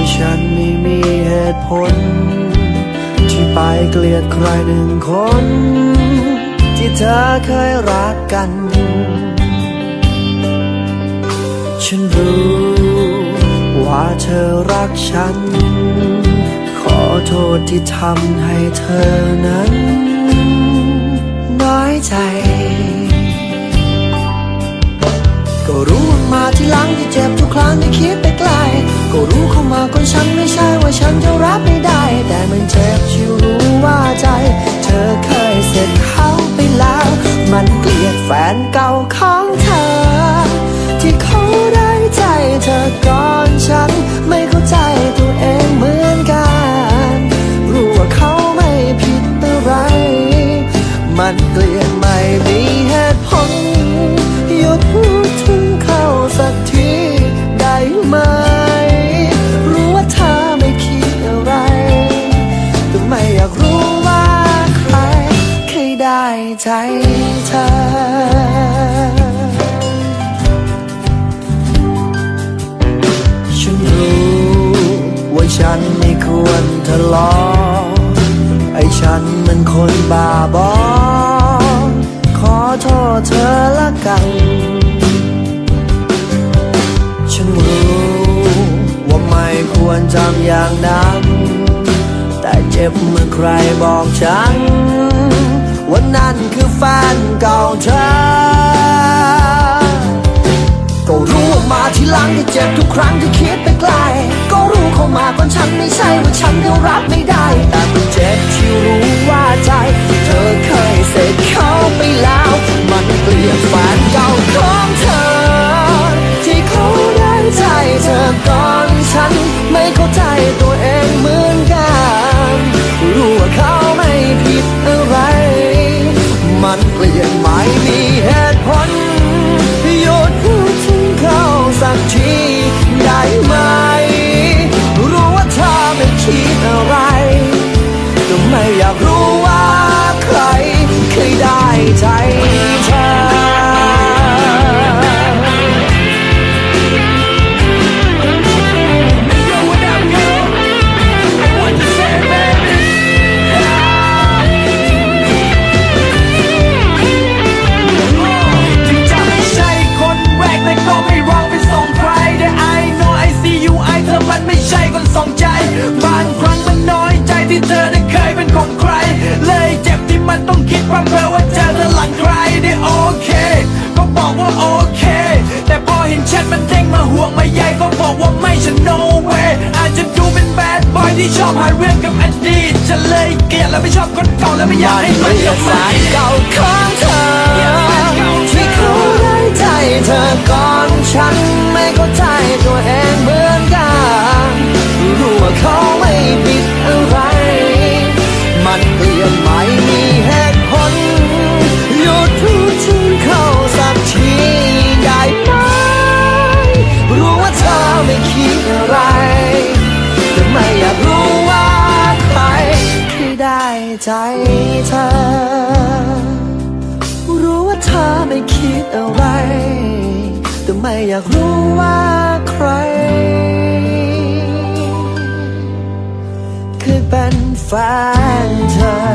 ฉันรู้ว่าฉันไม่มีเหตุผล ที่ไปเกลียดใครหนึ่งคน ที่เธอเคยรักกัน ฉันรู้ว่าเธอรักฉัน ขอโทษที่ทำให้เธอนั้น น้อยใจ ที่หลังที่เจ็บทุกครั้งที่คิดไปไกล ก็รู้เข้ามาคนฉันไม่ใช่ว่าฉันจะรับ ใจเธอฉันรู้ว่าฉันไม่ควรทะเลาะไอ้ฉันมันคนบ้าบอ ขอโทษเธอละกัน ฉันรู้ว่าไม่ควรทำอย่างนั้น แต่เจ็บเมื่อใครบอกฉัน ว่านั่นคือแฟนเก่าเธอ ก็รู้ว่ามาทีหลังที่เจ็บทุกครั้งที่คิดไปไกล ก็รู้เข้ามาก่อนฉันไม่ใช่ว่าฉันก็รับไม่ได้ แต่มันเจ็บที่รู้ว่าใจ เธอเคยเสร็จเขาไปแล้ว มันเกลียดแฟนเก่าของเธอ ที่เขาได้ใจเธอก่อนฉันไม่เข้าใจตัว อยากรู้ว่าใครเคยได้ใจเธอ ว่าเจอด้าเจอเธอหลังใครได้โอเค ก็บอกว่าโอเค แต่พอเห็นแชทมันเด้งมาห่วงมาใยก็บอกว่าไม่ฉัน no way อาจจะดูเป็นแบดบอยที่ชอบหาเรื่องกับอดีตฉันเลยเกลียดและไม่ชอบคนเก่าและไม่อยากให้มันกลับมา เก่าของเธอ ใจเธอ รู้ว่าเธอไม่คิดอะไร แต่ไม่อยากรู้ว่าใคร เคยเป็นแฟนเธอ